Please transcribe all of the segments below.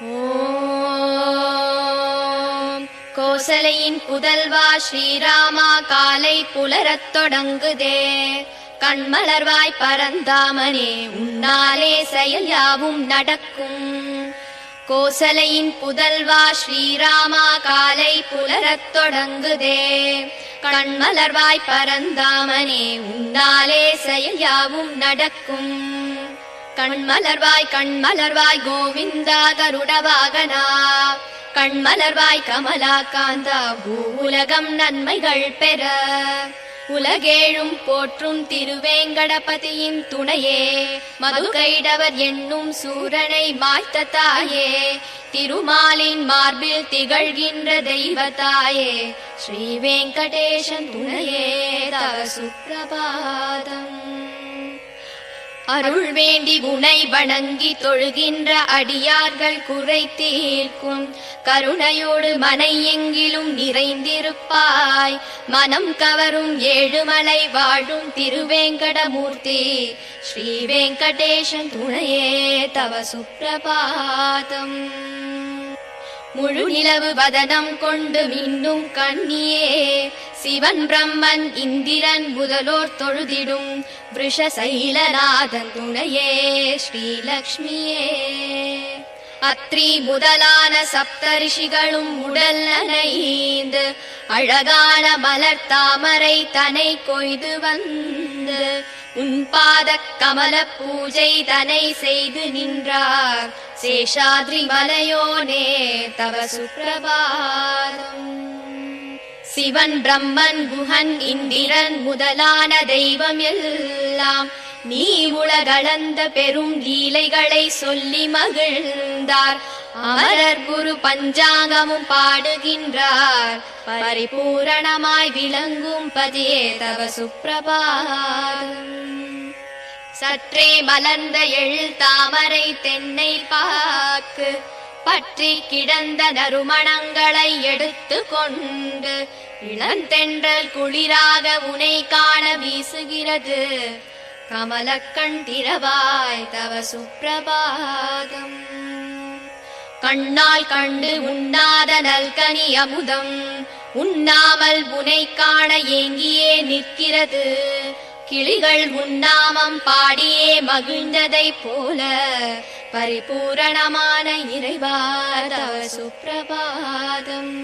கோசலையின் புதல்வா ஸ்ரீராமா காலை புலரத் தொடங்குதே. கண்மலர்வாய் பரந்தாமனே உன்னாலே செயல் யாவும் நடக்கும். கோசலையின் புதல்வா ஸ்ரீராமா காலை புலரத் தொடங்குதே. கண்மலர்வாய் பரந்தாமனே உன்னாலே செயல் யாவும் நடக்கும். கண்மலர்வாய் கண்மலர்வாய் கோவிந்தா கருடவாகனா கண்மலர்வாய் கமலா காந்தா பூவுலகம் நன்மைகள் பெற. உலகேழும் போற்றும் திருவேங்கடபதியின் துணையே. மதுகைடவர் என்னும் சூரனை மாய்த்த தாயே. திருமாலின் மார்பில் திகழ்கின்ற தெய்வத்தாயே ஸ்ரீ வெங்கடேசன் துணையே தவ சுப்பிரபாதம். அருள் வேண்டி உனை வணங்கி தொழுகின்ற அடியார்கள் குறை தீர்க்கும் கருணையோடு மனை எங்கிலும் நிறைந்திருப்பாய். மனம் கவரும் ஏழுமலை வாழும் திருவேங்கடமூர்த்தி. ஸ்ரீ வெங்கடேஷன் துணையே தவ சுப்பிரபாதம். முழு நிலவு வதனம் கொண்டு மின்னும் கண்ணியே. சிவன் பிரம்மன் இந்திரன் முதலோர் தொழுதிடும் விஷசைலநாதன் துணையே. ஸ்ரீலக்ஷ்மியே. அத்ரி முதலான சப்தரிஷிகளும் உடல் நனைந்து அழகான மலர் தாமரை தனை கொய்து வந்து உன் பாத கமல பூஜை தனை செய்து நின்றார். சேஷாத்ரி மலையோனே தவ சுப்பிரபாதம். சிவன் பிரம்மன் குஹன் இந்திரன் முதலான தெய்வம் எல்லாம். நீ உலகளந்த பெரும் லீலைகளை சொல்லி மகிழ்ந்தார். அமரர் குரு பஞ்சாங்கமும் பாடுகின்றார். பரிபூரணமாய் விளங்கும் பதியே தவ சுப்பிரபாதம் சற்றே மலர்ந்த எழில் தாமரை தென்னை பாக்கு பற்றி கிடந்த நறுமணங்களை எடுத்து கொண்டு இளந்தென்றல் குளிராக உனை காண வீசுகிறது. கமலக்கண்டிரவாய் தவ சுப்பிரபாதம். கண்ணால் கண்டு உண்ணாத நல்கனி அமுதம். உண்ணாமல் உனை காண ஏங்கியே நிற்கிறது. கிளிகள் உண்ணாமம் பாடியே மகிழ்ந்ததைப் போல பரிபூரணமான இறைவாதவ சுப்பிரபாதம்.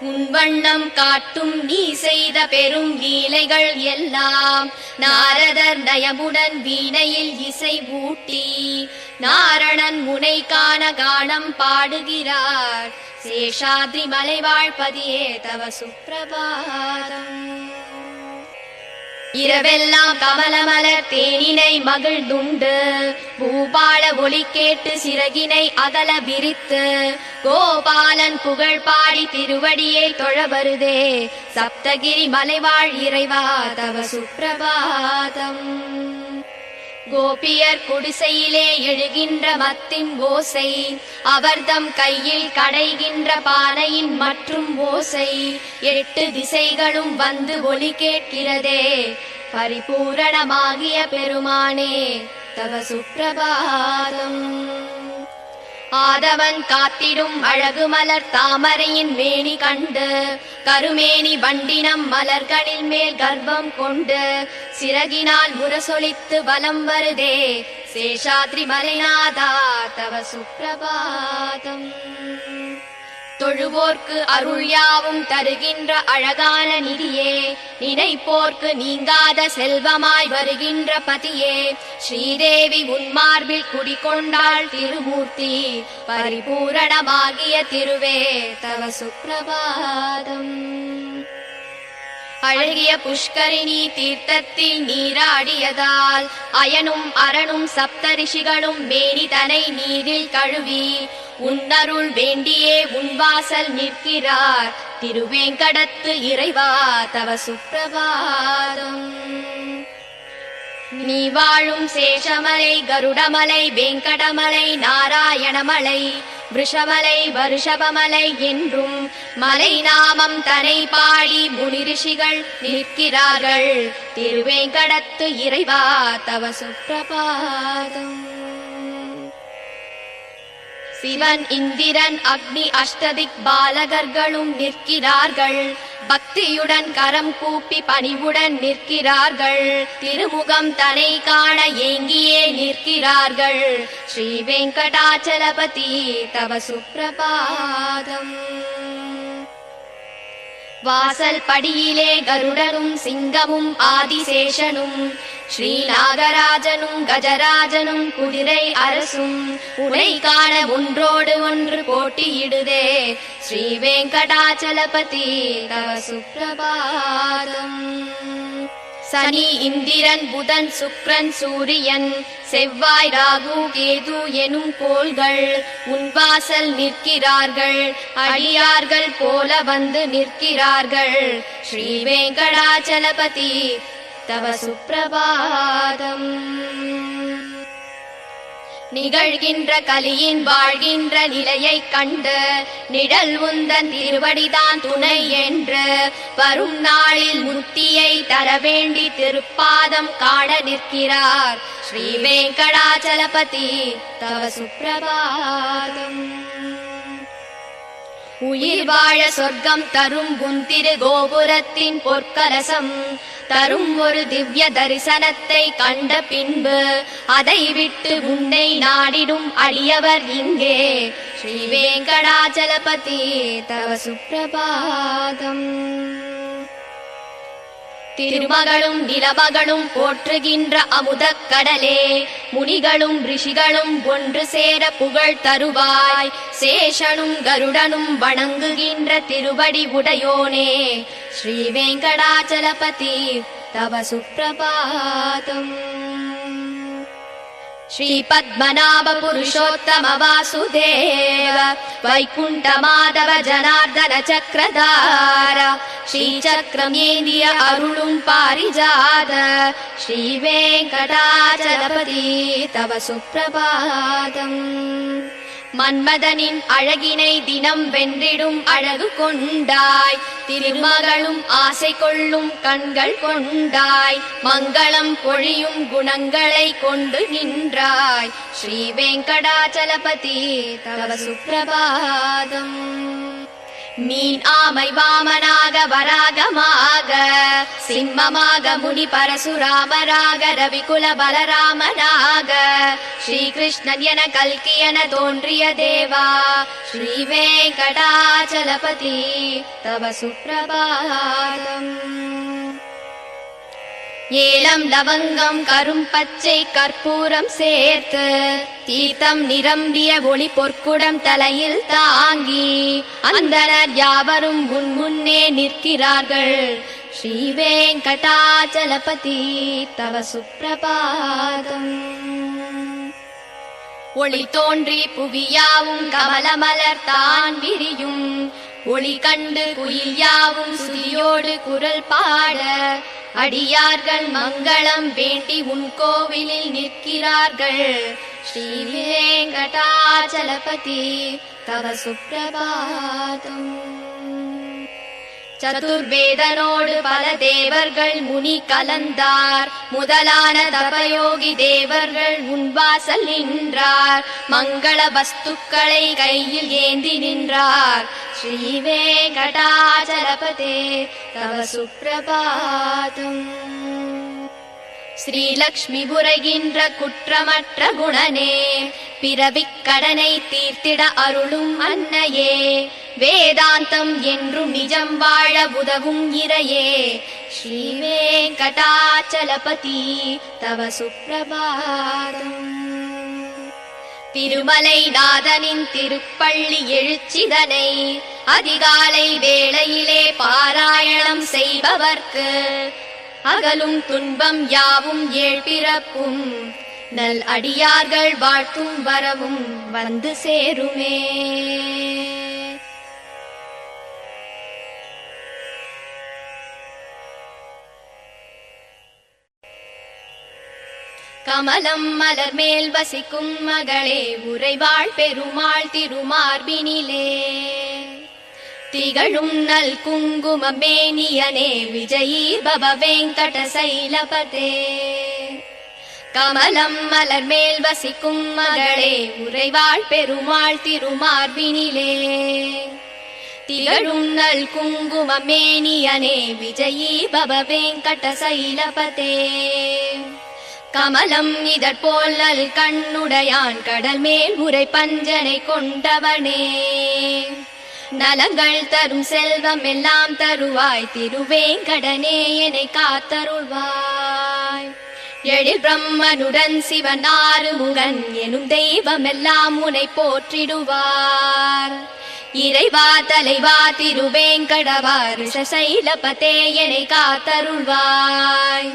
உன் வண்ணம் காட்டும் நீ செய்த பெரும் லீலைகள் எல்லாம். நாரதர் நயமுடன் வீணையில் இசை ஊட்டி நாரணன் முனை காண கானம் பாடுகிறார். சேஷாத்ரி மலைவாழ்பதியே தவ சுப்பிரபாதம். இரவெல்லாம் கமலமலர் தேனினை மகிழ்ந்துண்டு. பூபால ஒளி கேட்டு சிறகினை அகல விரித்து. கோபாலன் புகழ் பாடி திருவடியை தொழ வருதே. சப்தகிரி மலைவாழ் இறைவா தவ சுப்பிரபாதம் கோபியர் குடிசையிலே எழுகின்ற மத்தின் ஓசை அவர்தம் கையில் கடைகின்ற பானையின் மற்றும் ஓசை. எட்டு திசைகளும் வந்து ஒலி கேட்கிறதே பரிபூரணமாகிய பெருமானே தவ சுப்பிரபாதம். ஆதவன் காத்திடும் அழகு மலர் தாமரையின் மேனி கண்டு கருமேனி வண்டினம் மலர்களில் மேல் கர்ப்பம் கொண்டு சிறகினால் முரசொலித்து வலம் வருதே சேஷாத்ரி மலைநாதா தவ சுப்பிரபாதம் தொழுவோர்க்கு அருள் யாவும் தருகின்ற அழகான நிதியே. நினைப்போர்க்கு நீங்காத செல்வமாய் வருகின்ற பதியே. ஸ்ரீதேவி உன்மார்பில் குடிகொண்டாள் திருமூர்த்தி. பரிபூரணமாகிய திருவே தவ சுப்பிரபாதம். அழகிய புஷ்கரிணி தீர்த்தத்தில் நீராடியதால் அயனும் அரணும் சப்தரிஷிகளும் மேனிதனை நீரில் கழுவி உன்னருள் வேண்டியே உன்வாசல் நிற்கிறார். திருவேங்கடத்து இறைவா தவ சுப்பிரபாதம். நீ வாழும் சேஷமலை கருடமலை வெங்கடமலை நாராயணமலை விஷமலை வருஷபமலை என்றும் மலை நாமம் தனை பாடி முனிரிஷிகள் நிற்கிறார்கள் திருவேங்கடத்து இறைவா தவ சுப்பிரபாதம் சிவன் இந்திரன் அக்னி அஷ்டதிக் பாலகர்களும் நிற்கிறார்கள். பக்தியுடன் கரம் கூப்பி பணிவுடன் நிற்கிறார்கள். திருமுகம் தனை காண ஏங்கியே நிற்கிறார்கள். ஸ்ரீ வெங்கடாச்சலபதி தவ சுப்பிரபாதம். வாசல் படியிலே கருடனும் சிங்கமும் ஆதிசேஷனும் ஸ்ரீநாகராஜனும் கஜராஜனும் குதிரை அரசும். உடை காண ஒன்றோடு ஒன்று போட்டியிடுதே ஸ்ரீ வெங்கடாச்சலபதி தவ சுப்பிரபாதம். சனி இந்திரன் புதன் சுக்ரன் சூரியன். செவ்வாய் ராகு கேது எனும் கோள்கள் உன்வாசல் நிற்கிறார்கள். அடியார்கள் போல வந்து நிற்கிறார்கள். ஸ்ரீ வெங்கடாச்சலபதி தவ சுப்பிரபாதம். நிகழ்கின்ற கலியின் வாழ்கின்ற நிலையைக் கண்டு நிழல் உந்தன் திருவடிதான் துணை என்று வரும் நாளில் முத்தியை தர வேண்டி திருப்பாதம் காண நிற்கிறார். ஸ்ரீ வெங்கடாச்சலபதி தவ சுப்பிரபாதம். உயிர் வாழ சொர்க்கம் தரும் குந்திரு கோபுரத்தின் பொற்கலசம். தரும் ஒரு திவ்ய தரிசனத்தை கண்ட பின்பு அதை விட்டு உன்னை நாடிடும் அடியவர் இங்கே. ஸ்ரீ வேங்கடாச்சலபதி தவ சுப்பிரபாதம். திருமகளும் நிலமகளும் போற்றுகின்ற அமுதக் கடலே. முனிகளும் ரிஷிகளும் ஒன்று சேர புகழ் தருவாய். சேஷனும் கருடனும் வணங்குகின்ற திருவடி உடையோனே. ஸ்ரீ வெங்கடாச்சலபதி தவ சுப்பிரபாதம் श्रीपद्मनाभ पुरुषोत्तम वासुदेव वैकुण्ठ जनार्दन चक्रधार श्रीचक्रमेन्द्रिय अरुणुम् पारिजात श्रीवेङ्कटाचलपति तव सुप्रभातम् மன்மதனின் அழகினை தினம் வென்றிடும் அழகு கொண்டாய். திருமகளும் ஆசை கொள்ளும் கண்கள் கொண்டாய். மங்களம் பொழியும் குணங்களை கொண்டு நின்றாய். ஸ்ரீ வெங்கடாச்சலபதி தவ சுப்பிரபாதம். மீன் ஆமை வாமனாக வராகமாக சிம்மமாக முனி பரசுராமராக ரவிகுல பலராமனாக ஸ்ரீகிருஷ்ணன் என கல்கி என தோன்றிய தேவா ஸ்ரீ வெங்கடாச்சலபதி தவ சுப்பிரபாதம் ஏலம் லவங்கம் கரும் பச்சை கற்பூரம் சேர்த்து தீர்த்தம் நிரம்பிய ஒளி பொற்குடம் தலையில் தாங்கி அந்தனர் யாவரும் உன் முன்னே நிற்கிறார்கள். ஸ்ரீ வெங்கடாச்சலபதி தவ சுப்பிரபாதம். ஒளி தோன்றி புவியாவும் கமலமலர் தான் விரியும். ஒளி கண்டு குயில் யாவும் சுதியோடு குரல் பாட அடியார்கள் மங்களம் வேண்டி உன் கோவிலில் நிற்கிறார்கள் ஸ்ரீ வெங்கடாச்சலபதி தவ சுப்பிரபாதம் சதுர்வேதனோடு பல தேவர்கள் முனி கலந்தார். முதலான தபயோகி தேவர்கள் முன்வாசல் நின்றார். மங்கள வஸ்துக்களை கையில் ஏந்தி நின்றார். ஸ்ரீவே வெங்கடாச்சலபதே தவ சுப்பிரபாதம் ஸ்ரீலக்ஷ்மி புரைகின்ற குற்றமற்ற குணனே. பிறவிக் கடனை தீர்த்திட அருளும் அன்னையே. வேதாந்தம் என்றும் நிஜம் வாழ உதவும் இறையே. ஸ்ரீ வெங்கடாச்சலபதி தவ சுப்பிரபாதம். திருமலை நாதனின் திருப்பள்ளி எழுச்சிதனை அதிகாலை வேளையிலே பாராயணம் செய்பவர்க்கு அகலும் துன்பம் யாவும் ஏழ்பிறப்பும் நல் அடியார்கள் வாழ்த்தும் வரவும் வந்து சேருமே. கமலம் மலர் மேல் வசிக்கும் மகளே உறைவாள் பெருமாள் திருமார்பினிலே. திகழும் நல் குங்குமமேனியனே விஜயீ பவ வெங்கட சைலபதே. கமலம் மலர் மேல் வசிக்கும் மகளே உறைவாள் பெருமாள் திருமார்பினிலே திகழும் நல் குங்குமமேனியனே விஜயீ பவ வெங்கட சைலபதே. கமலம் இதற்போல் நல் கண்ணுடையான் கடல் மேல் உரை பஞ்சனை கொண்டவனே. நலங்கள் தரும் செல்வம் எல்லாம் தருவாய். திருவேங்கடனே என்னை காத்தருள்வாய். எழில் பிரம்மனுடன் சிவனாறு முகன் எனும் தெய்வம் எல்லாம் உனை போற்றிடுவார். இறைவா தலைவா திருவேங்கடவார் ரிஷசைலபதே என்னை காத்தருள்வாய்.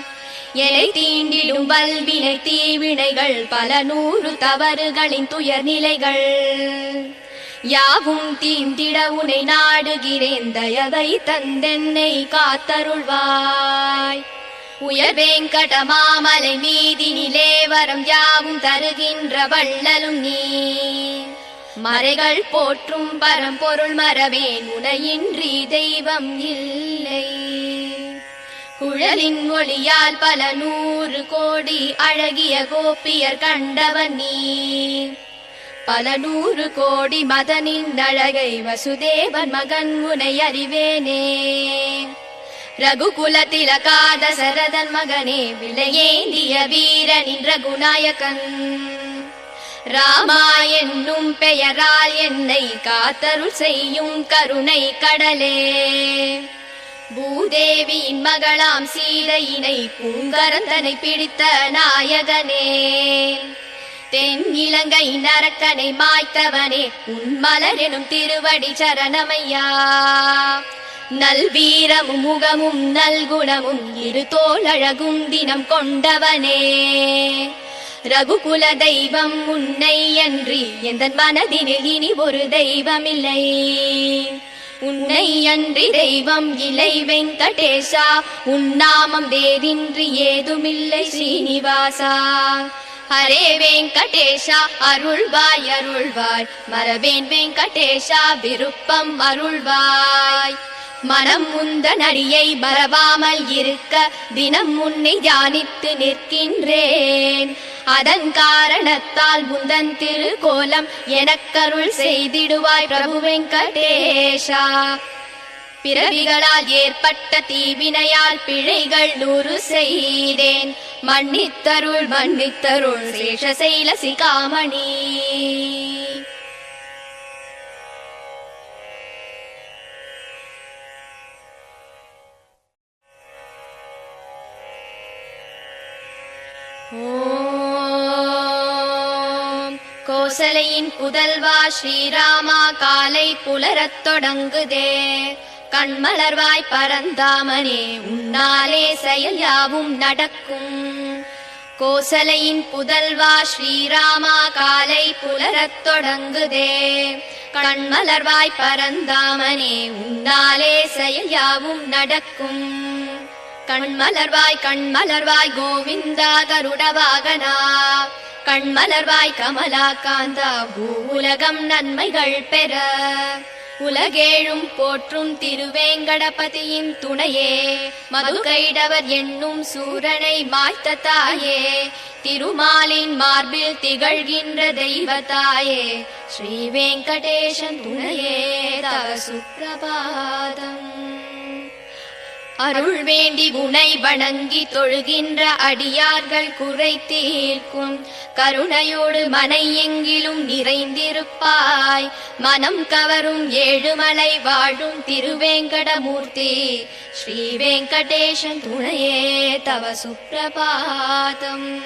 எனை தீண்டிடும் வல்வினை தீவினைகள் பல நூறு தவறுகளின் துயர் நிலைகள் யாவும் தீண்டிட உனை நாடுகிறேன் தயதை தந்தென்னை காத்தருள்வாய். உயர் வேங்கட மாமலை மீதினிலே வரம் யாவும் தருகின்ற வள்ளலும் நீ. மறைகள் போற்றும் பரம்பொருள் மரவேன் உனையின்றி தெய்வம் இல்லை. குழலின் ஒளியால் பல நூறு கோடி அழகிய கோப்பியர் கண்டவன் நீ. பல நூறு கோடி மதனின் அழகை வசுதேவன் மகன் உனை அறிவேனே. ரகுகுல திலகாத சரதன் மகனே விலையேந்திய வீரனின் ரகுநாயகன் ராமா என்னும் பெயரால் என்னை காத்தருள் செய்யும் கருணை கடலே. பூதேவியின் மகளாம் சீதையினை பூங்கரந்தனை பிடித்த நாயகனே. தென்னிலங்கை நரக்கனை மாய்த்தவனே உன் மலர் திருவடி சரணமையா. நல்வீரமும் முகமும் நல்குணமும் இரு தோளழகும் தினம் கொண்டவனே. ரகுகுல தெய்வம் உன்னை அன்றி எந்த மனதினில் இனி ஒரு தெய்வமில்லை. உன்னை அன்றி தெய்வம் இலை வெங்கடேஷா உன் நாமம் வேறின்றி ஏதுமில்லை ஸ்ரீனிவாசா ஹரே வெங்கடேஷா அருள்வாய் அருள்வாய். மரவேன் வெங்கடேஷா விருப்பம் அருள்வாய். மனம் முந்த நடியை மறவாமல் இருக்க தினம் முன்னை தியானித்து நிற்கின்றேன். அதன் காரணத்தால் முந்தன் திருக்கோலம் எனக்கருள் செய்திடுவாய் பிரபு வெங்கடேஷா. பிறவிகளால் ஏற்பட்ட தீவினையால் பிழைகள் நூறு செய்தேன். மன்னித்தருள் மன்னித்தருள் சேஷசைல சிகாமணி. கோசலையின் புதல்வா ஸ்ரீராமா காலை புலரத் தொடங்குதே. கண்மலர்வாய் பரந்தாமனே உன்னாலே செயல் யாவும் நடக்கும். கோசலையின் புதல்வா ஸ்ரீராமா காலை புலரத் தொடங்குதே. கண்மலர்வாய் பரந்தாமனே உன்னாலே செயல் யாவும் நடக்கும். கண்மலர்வாய் கண்மலர்வாய் கோவிந்தா கருடவாகனா. கண்மலர்வாய் கமலா காந்தா பூ உலகம் நன்மைகள் பெற. உலகேழும் போற்றும் திருவேங்கடபதியின் துணையே. மதுகைடவர் என்னும் சூரனை மாய்த்த தாயே. திருமாலின் மார்பில் திகழ்கின்ற தெய்வத்தாயே. ஸ்ரீ வெங்கடேசன் துணையே. தவ சுப்பிரபாதம். அருள் வேண்டி உனை வணங்கி தொழுகின்ற அடியார்கள் குறை தீர்க்கும் கருணையோடு மனை எங்கிலும் நிறைந்திருப்பாய். மனம் கவரும் ஏழுமலை வாழும் திருவேங்கடமூர்த்தி. ஸ்ரீ வெங்கடேஷன் துணையே தவ சுப்பிரபாதம்.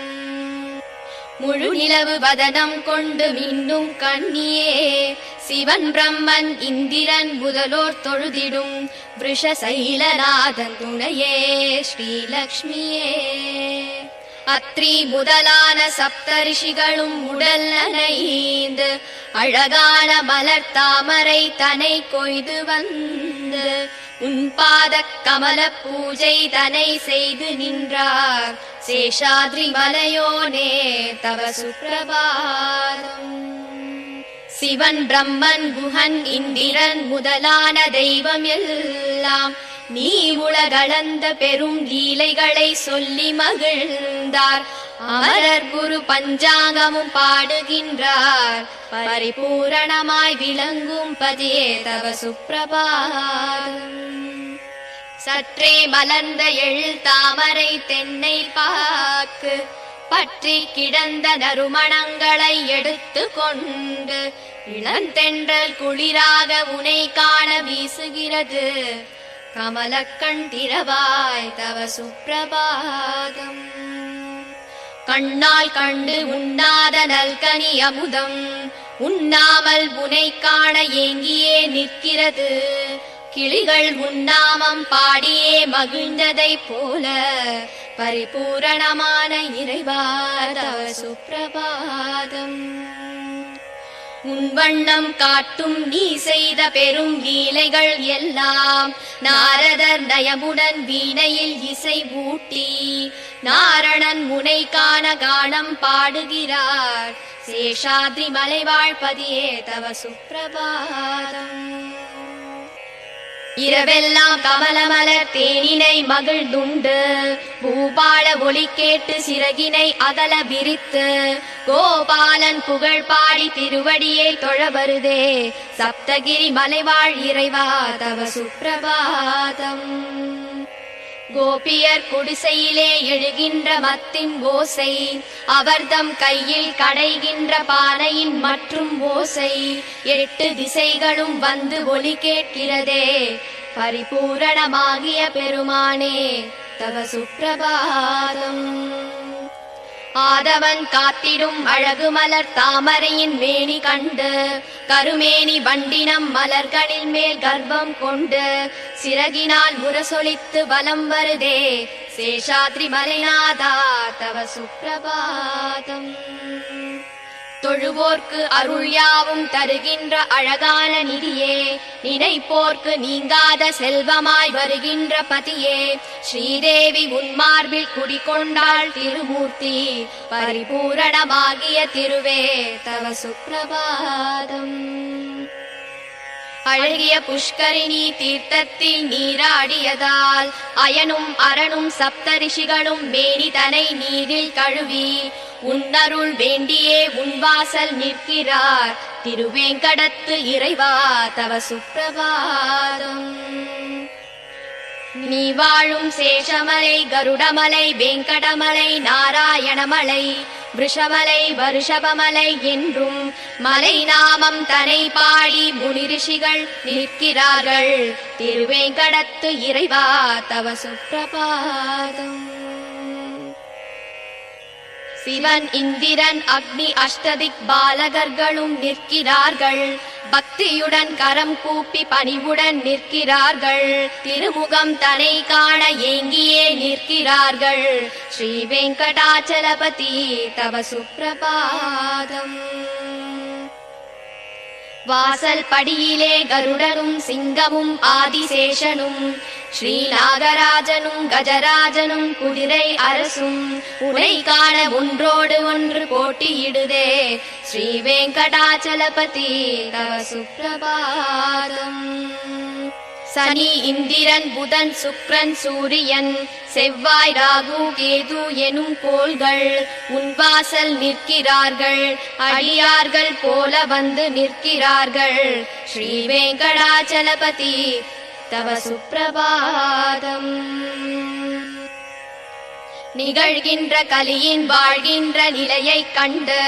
முழு நிலவு வதனம் கொண்டு மின்னும் கண்ணியே. சிவன் பிரம்மன் இந்திரன் முதலோர் தொழுதிடும் விஷசைலநாதன் துணையே ஸ்ரீலக்ஷ்மியே. அத்ரி முதலான சப்தரிஷிகளும் உடல் நனைந்து அழகான மலர் தாமரை தனை கொய்து வந்து உன்பாத கமல பூஜை தனை செய்து நின்றார். சேஷாத்ரி மலையோனே தவ சுப்பிரபாதம். சிவன் பிரம்மன் குஹன் இந்திரன் முதலான தெய்வம் எல்லாம். நீ உலகளந்த பெரும் லீலைகளை சொல்லி மகிழ்ந்தார். அமரர் குரு பஞ்சாங்கமும் பாடுகின்றார். பரிபூரணமாய் விளங்கும் பதியே தவ சுப்பிரபாதம் சற்றே மலர்ந்த எழில் தாமரை தென்னை பாக்கு பற்றி கிடந்த நறுமணங்களை எடுத்து கொண்டு இளந்தென்றல் குளிராக உனை காண வீசுகிறது. கமலக்கண்டிரவாய் தவ சுப்பிரபாதம். கண்ணால் கண்டு உண்ணாத நல்கனி அமுதம். உண்ணாமல் உனை காண ஏங்கியே நிற்கிறது. கிளிகள் உண்ணாமம் பாடியே மகிழ்ந்ததைப் போல பரிபூரணமான இறைவாத சுப்பிரபாதம். உன் வண்ணம் காட்டும் நீ செய்த பெரும் லீலைகள் எல்லாம். நாரதர் நயமுடன் வீணையில் இசை ஊட்டி நாரணன் முனை காண கானம் பாடுகிறார். சேஷாத்ரி மலைவாழ்பதியே தவ சுப்பிரபாதம். இரவெல்லாம் கமலமலர் தேனினை மகிழ்ந்துண்டு. பூபால ஒளி கேட்டு சிறகினை அகல விரித்து. கோபாலன் புகழ் பாடி திருவடியை தொழ வருதே. சப்தகிரி மலைவாழ் இறைவா தவ சுப்பிரபாதம் கோபியர் குடிசையிலே எழுகின்ற மத்தின் ஓசை அவர்தம் கையில் கடைகின்ற பானையின் மற்றும் ஓசை. எட்டு திசைகளும் வந்து ஒலி கேட்கிறதே பரிபூரணமாகிய பெருமானே தவ சுப்பிரபாதம். ஆதவன் காத்திடும் அழகு மலர் தாமரையின் மேனி கண்டு கருமேனி வண்டினம் மலர்களில் மேல் கர்ப்பம் கொண்டு சிறகினால் முரசொலித்து வலம் வருதே சேஷாத்ரி மலைநாதா தவ சுப்பிரபாதம் தொழுவோர்க்கு அருள் யாவும் தருகின்ற அழகான நிதியே. நினைப்போர்க்கு நீங்காத செல்வமாய் வருகின்ற பதியே. ஸ்ரீதேவி உன்மார்பில் குடிகொண்டாள் திருமூர்த்தி. பரிபூரணமாகிய திருவே தவ சுப்பிரபாதம். அழகிய புஷ்கரிணி தீர்த்தத்தில் நீராடியதால் அயனும் அரணும் சப்தரிஷிகளும் மேனிதனை நீரில் கழுவி உன்னருள் வேண்டியே உன்வாசல் நிற்கிறார். திருவேங்கடத்து இறைவா தவ சுப்பிரபாதம். நீ வாழும் சேஷமலை கருடமலை வெங்கடமலை நாராயணமலை விஷமலை வருஷபமலை என்றும் மலை நாமம் தனை பாடி முனிரிஷிகள் நிற்கிறார்கள். திருவேங்கடத்து இறைவா தவ சுப்பிரபாதம் சிவன் இந்திரன் அக்னி அஷ்டதிக் பாலகர்களும் நிற்கிறார்கள். பக்தியுடன் கரம் கூப்பி பணிவுடன் நிற்கிறார்கள். திருமுகம் தனை காண ஏங்கியே நிற்கிறார்கள். ஸ்ரீ வெங்கடாச்சலபதி தவ சுப்பிரபாதம். வாசல் படியிலே கருடனும் சிங்கமும் ஆதிசேஷனும் ஸ்ரீநாகராஜனும் கஜராஜனும் குதிரை அரசும் உனை காண ஒன்றோடு ஒன்று போட்டியிடுதே ஸ்ரீ வெங்கடாச்சலபதி தவ சுப்பிரபாதம். சனி இந்திரன் புதன் சுக்ரன் சூரியன். செவ்வாய் ராகு கேது எனும் கோள்கள் உன் வாசல் நிற்கிறார்கள். அடியார்கள் போல வந்து நிற்கிறார்கள். ஸ்ரீ வெங்கடாச்சலபதி தவ சுப்பிரபாதம். நிகழ்கின்ற கலியின் வாழ்கின்ற நிலையைக் கண்டு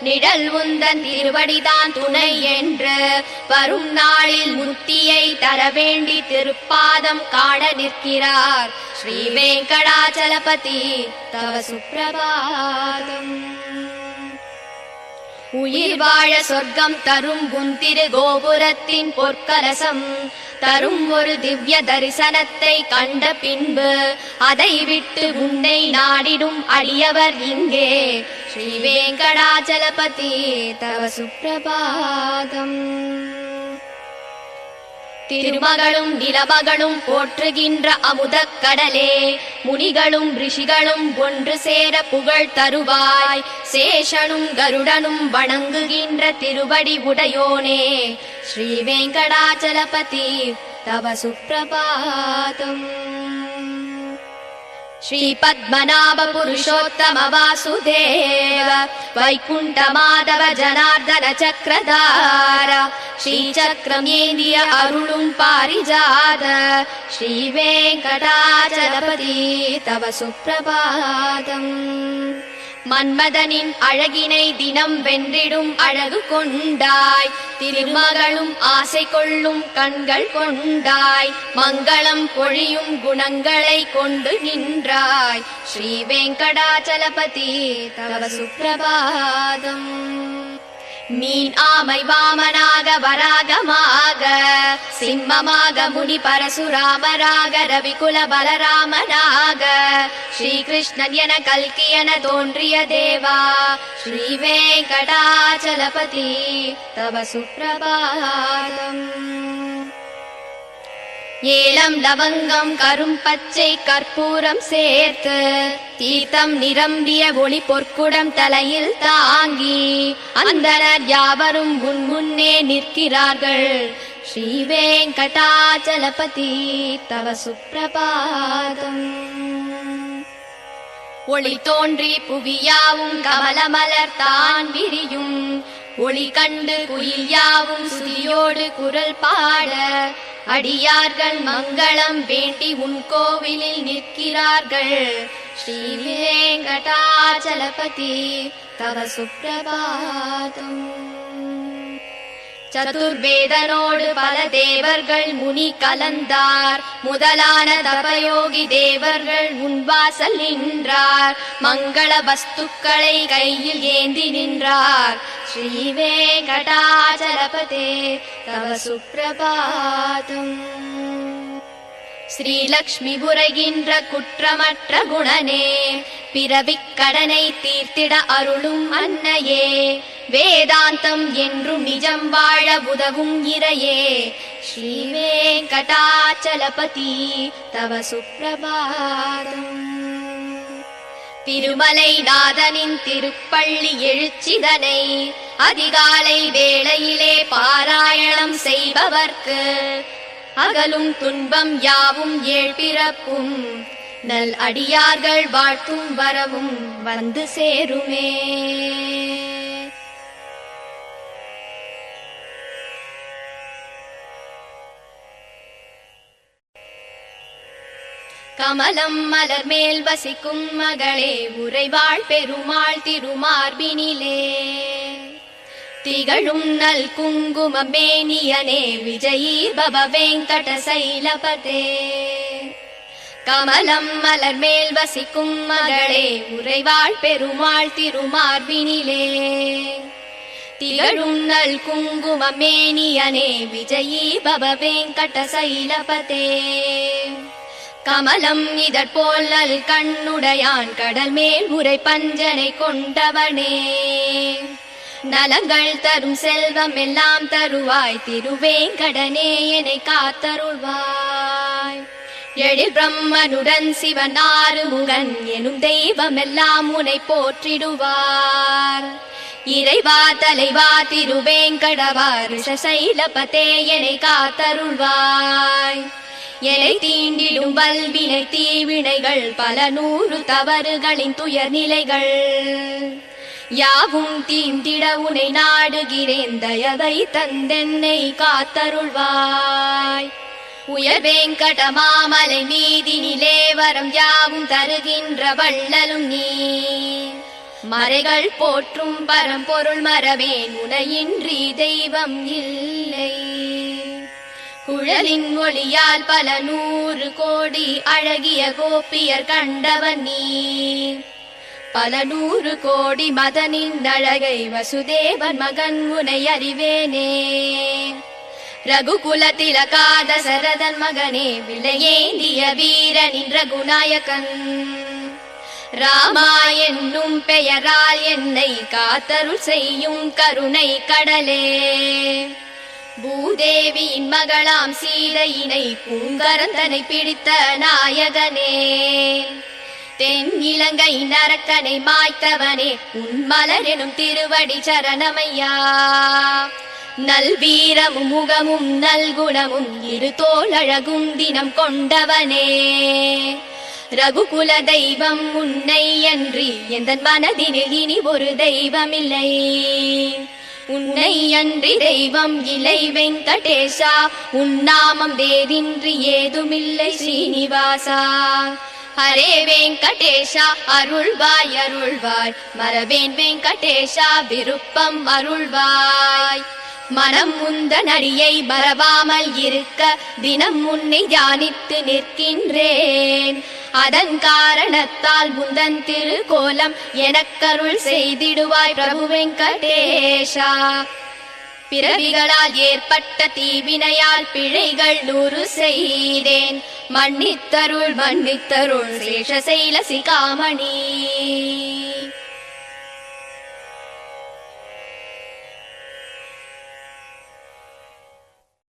நிழல் உந்தன் திருவடிதான் துணை என்று வரும் நாளில் முத்தியை தர வேண்டி திருப்பாதம் காண நிற்கிறார். ஸ்ரீ வெங்கடாச்சலபதி தவ சுப்பிரபாதம். உயிர் வாழ சொர்க்கம் தரும் குந்திரு கோபுரத்தின் பொற்கலசம். தரும் ஒரு திவ்ய தரிசனத்தை கண்ட பின்பு அதை விட்டு உன்னை நாடிடும் அடியவர் இங்கே. ஸ்ரீ வேங்கடாச்சலபதி தவ சுப்பிரபாதம். திருமகளும் நிலமகளும் போற்றுகின்ற அமுதக் கடலே. முனிகளும் ரிஷிகளும் ஒன்று சேர புகழ் தருவாய். சேஷனும் கருடனும் வணங்குகின்ற திருவடி உடையோனே. ஸ்ரீ வெங்கடாச்சலபதி தவ சுப்பிரபாதம். श्री पुरुषोत्तम वासुदेव वैकुण्ठ माधव जनार्दन चक्रधार श्रीचक्रमेन्द्रिय अरुणुम् पारिजात श्रीवेङ्कटाचलपति तव सुप्रभातम्। மன்மதனின் அழகினை தினம் வென்றிடும் அழகு கொண்டாய். திருமகளும் ஆசை கொள்ளும் கண்கள் கொண்டாய். மங்களம் பொழியும் குணங்களை கொண்டு நின்றாய். ஸ்ரீ வெங்கடாச்சலபதி தவ சுப்பிரபாதம். மீன் ஆமை வாமனாக வராகமாக சிம்மமாக முனி பரசுராமராக ரவிகுல பலராமனாக ஸ்ரீகிருஷ்ணன் என கல்கி என தோன்றிய தேவா ஸ்ரீ வெங்கடாச்சலபதி தவ சுப்பிரபாதம் ஏலம் லவங்கம் கரும் பச்சை கற்பூரம் சேர்த்து தீர்த்தம் நிரம்பிய ஒளி பொற்குடம் தலையில் தாங்கி அந்தனர் யாவரும் உன் முன்னே நிற்கிறார்கள். ஸ்ரீ வெங்கடாச்சலபதி தவ சுப்பிரபாதம். ஒளி தோன்றி புவியாவும் கமலமலர் தான் விரியும் ஒளி கண்டு குயில் யாவும் சுதியோடு குரல் பாட அடியார்கள் மங்களம் வேண்டி உன் கோவிலில் நிற்கிறார்கள். ஸ்ரீ வெங்கடாச்சலபதி தவ சுப்பிரபாதம். சதுர்வேதனோடு பல தேவர்கள் முனி கலந்தார். முதலான தபயோகி தேவர்கள் உன்வாசல் நின்றார். மங்கள வஸ்துக்களை கையில் ஏந்தி நின்றார். ஸ்ரீ வெங்கடாச்சலபதே தவ சுப்பிரபாதம் ஸ்ரீலக்ஷ்மி புரைகின்ற குற்றமற்ற குணனே பிறவிக் கடனை தீர்த்திட அருளும் அன்னையே வேதாந்தம் என்றும் நிஜம் வாழ உதவும் இறையே ஸ்ரீ வெங்கடாச்சலபதி தவ சுப்பிரபாதம் திருமலை நாதனின் திருப்பள்ளி எழுச்சிதனை அதிகாலை வேளையிலே பாராயணம் செய்பவர்க்கு. அகலும் துன்பம் யாவும் ஏழ்பிறப்பும் நல் அடியார்கள் வாழ்த்தும் வரவும் வந்து சேருமே. கமலம் மலர் மேல் வசிக்கும் மகளே உறைவாள் பெருமாள் திருமார்பினிலே. திகழும் நல் குங்கும மேனியனே விஜயீ பவ வெங்கட சைலபதே கமலம் மலர் மேல் வசிக்கும் மகளே உறைவாள் பெருமாள் திருமார்பினிலே. திகழும் நல் குங்கும மேனியனே விஜயீ பவ வெங்கட சைலபதே கமலம் இதற்போல் நல் கண்ணுடையான் கடல் மேல் உரை பஞ்சனை கொண்டவனே. நலங்கள் தரும் செல்வம் எல்லாம் தருவாய் திருவேங்கடனே என்னை காத்தருள்வாய். எழில் பிரம்மனுடன் சிவனாறு முகன் எனும் தெய்வம் எல்லாம் உனை போற்றிடுவார். இறைவா தலைவா திருவேங்கடவார் சைலபதே என்னை காத்தருள்வாய். எனை தீண்டிடும் வல்வினை தீவினைகள் பல நூறு தவறுகளின் துயர் நிலைகள் யாவும் தீண்டிட உனை நாடுகிறேன் தயவை தந்தென்னை காத்தருள்வாய். உயர் வேங்கட மாமலை மீதினிலே வரம் யாவும் தருகின்ற வள்ளலும் நீ. மறைகள் போற்றும் பரம்பொருள் மரவேன் உனையின்றி தெய்வம் இல்லை. குழலின் ஒளியால் பல நூறு கோடி அழகிய கோப்பியர் கண்டவன் நீ பல நூறு கோடி மதனின் அழகை வசுதேவன் மகன் உனை அறிவேனே. ரகுகுல திலகாத சரதன் மகனே விலையேந்திய வீரனின் ரகுநாயகன். ராமா என்னும் பெயரால் என்னை காத்தருள் செய்யும் கருணை கடலே. பூதேவியின் மகளாம் சீதையினை பூங்கரந்தனை பிடித்த நாயகனே. தென் இலங்கை நரக்கனை மாய்த்தவனே உன் எனும் திருவடி சரணமையா. நல்வீரமும் முகமும் நல்குணமும் இரு தோளழகும் தினம் கொண்டவனே. ரகுகுல தெய்வம் உன்னை அன்றி எந்த மனதினில் இனி ஒரு தெய்வமில்லை. நன்றி தெய்வம் இலை வெங்கடேஷா உன்னாமம் வேதின்றி வேறின்றி ஏதுமில்லை ஸ்ரீனிவாசா ஹரே வெங்கடேஷா அருள்வாய் அருள்வாய். மரவேன் வெங்கடேஷா விருப்பம் அருள்வாய். மனம் முந்த நடியை மறவாமல் இருக்க தினம் உன்னை தியானித்து நிற்கின்றேன். அதன் காரணத்தால் முந்தன் திருக்கோலம் எனக்கருள் செய்திடுவாய் பிரபு வெங்கடேஷா பிறவிகளால் ஏற்பட்ட தீவினையால் பிழைகள் நூறு செய்தேன். மன்னித்தருள் மன்னித்தருள் சேஷசைல சிகாமணி